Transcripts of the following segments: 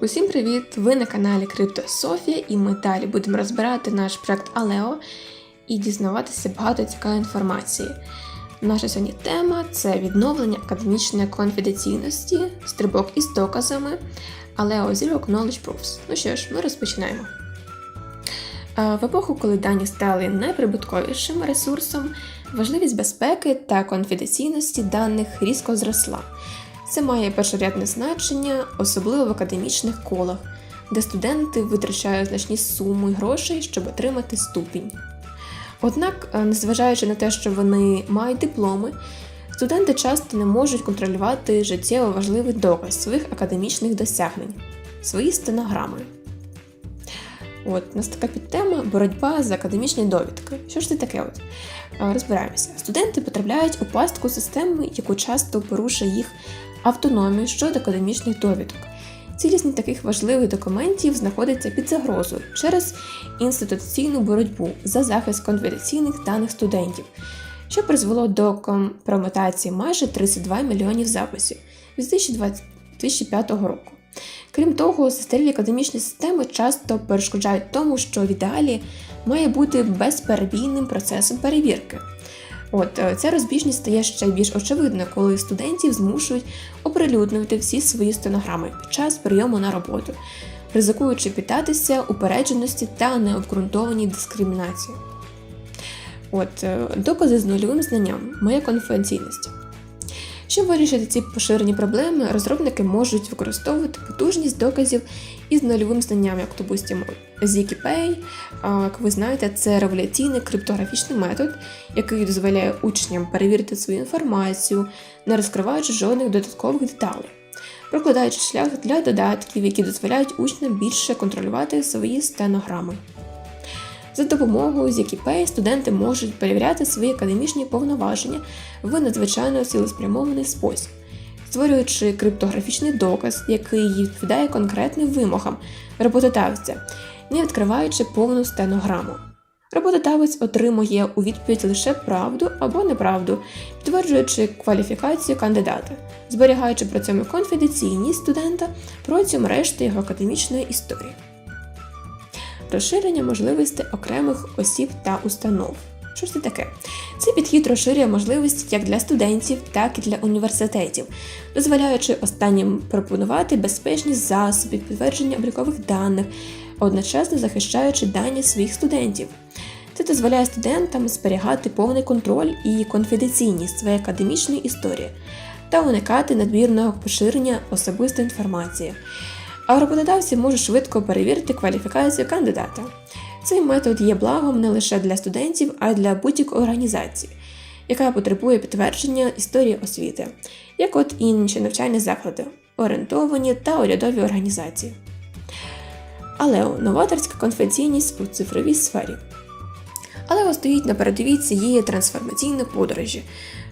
Усім привіт! Ви на каналі Крипто Софія, і ми далі будемо розбирати наш проект Алео і дізнаватися багато цікавої інформації. Наша сьогодні тема це відновлення академічної конфіденційності, стрибок із доказами, Aleo Zero Knowledge Proofs. Ну що ж, ми розпочинаємо. Е, В епоху, коли дані стали найприбутковішим ресурсом, важливість безпеки та конфіденційності даних різко зросла. Це має першорядне значення, особливо в академічних колах, де студенти витрачають значні суми грошей, щоб отримати ступінь. Однак, е, незважаючи на те, що вони мають дипломи, студенти часто не можуть контролювати життєво важливий доказ своїх академічних досягнень, свої стенограми. От, у нас така підтема боротьба за академічні довідки. Що ж це таке? От? Е, Розбираємося. Студенти потрапляють у пастку системи, яку часто порушує їх автономію щодо академічних довідок. Цілісність таких важливих документів знаходиться під загрозою через інституційну боротьбу за захист конфіденційних даних студентів, що призвело до компрометації майже 32 мільйонів записів з 2005 року. Крім того, застарілі академічні системи часто перешкоджають тому, що в ідеалі має бути безперебійним процесом перевірки. От е, ця розбіжність стає ще більш очевидною, коли студентів змушують оприлюднювати всі свої стенограми під час прийому на роботу, ризикуючи піддатися упередженості та необґрунтованій дискримінації. От е, докази з нульовим знанням, моя конфіденційність. Щоб вирішити ці поширені проблеми, розробники можуть використовувати потужність доказів із нульовим знанням, як допустимо ZKPay. А, Як ви знаєте, це революційний криптографічний метод, який дозволяє учням перевірити свою інформацію, не розкриваючи жодних додаткових деталей, прокладаючи шлях для додатків, які дозволяють учням більше контролювати свої стенограми. За допомогою ZKPay студенти можуть перевіряти свої академічні повноваження в надзвичайно цілеспрямований спосіб, створюючи криптографічний доказ, який відповідає конкретним вимогам роботодавця, не відкриваючи повну стенограму. Роботодавець отримує у відповідь лише правду або неправду, підтверджуючи кваліфікацію кандидата, зберігаючи при цьому конфіденційність студента протягом решти його академічної історії розширення можливостей окремих осіб та установ. Що ж це таке? Цей підхід розширює можливості як для студентів, так і для університетів, дозволяючи останнім пропонувати безпечні засоби підтвердження облікових даних, одночасно захищаючи дані своїх студентів. Це дозволяє студентам зберігати повний контроль і конфіденційність своєї академічної історії та уникати надмірного поширення особистої інформації. А роботодавці можуть швидко перевірити кваліфікацію кандидата. Цей метод є благом не лише для студентів, а й для будь-якої організації, яка потребує підтвердження історії освіти, як от інші навчальні заклади, орієнтовані та урядові організації. Але новаторська конфіденційність у цифровій сфері. Але стоїть на передовій цієї трансформаційної подорожі,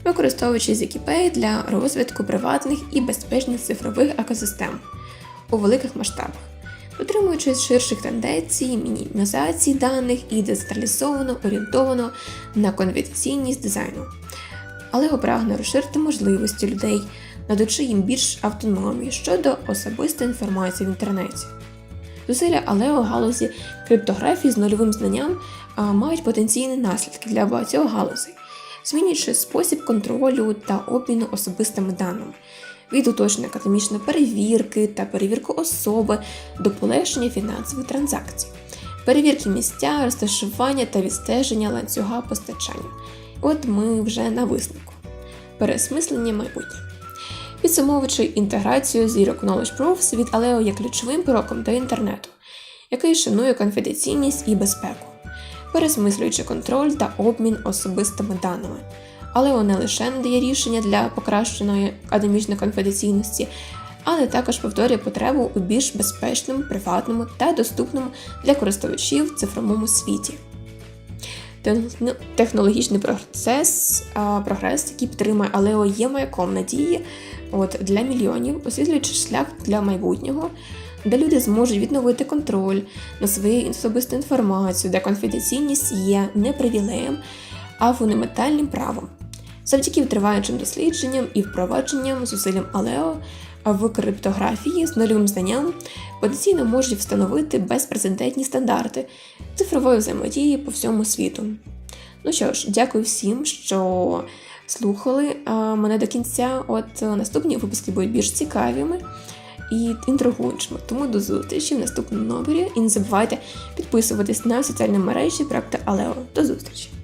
використовуючи ZKPay для розвитку приватних і безпечних цифрових екосистем у великих масштабах, дотримуючись ширших тенденцій, мінімізації даних і децентралізовано орієнтовано на конфіденційність дизайну. Але прагне розширити можливості людей, надаючи їм більш автономії щодо особистої інформації в інтернеті. Зусилля Алео галузі криптографії з нульовим знанням мають потенційні наслідки для багатьох галузей, змінюючи спосіб контролю та обміну особистими даними, від уточнення академічної перевірки та перевірки особи до полегшення фінансових транзакцій, перевірки місця, розташування та відстеження ланцюга постачання. От ми вже на висновку. Пересмислення майбутнє. Підсумовуючи інтеграцію Zero Knowledge Proofs від Aleo є ключовим кроком до інтернету, який шанує конфіденційність і безпеку, пересмислюючи контроль та обмін особистими даними. Але не лише надає рішення для покращеної академічної конфіденційності, але також повторює потребу у більш безпечному, приватному та доступному для користувачів цифровому світі. Технологічний процес, прогрес, який підтримує Алео, є маяком надії от, для мільйонів, освітлюючи шлях для майбутнього, де люди зможуть відновити контроль на свою особисту інформацію, де конфіденційність є не привілеєм, а фундаментальним правом. Завдяки триваючим дослідженням і впровадженням зусиллям Алео в криптографії з нульовим знанням потенційно можуть встановити безпрецедентні стандарти цифрової взаємодії по всьому світу. Ну що ж, дякую всім, що слухали мене до кінця. От е, наступні випуски будуть більш цікавими і інтригуючими. Тому до зустрічі в наступному номері. І не забувайте підписуватись на соціальні мережі проекту Алео. До зустрічі!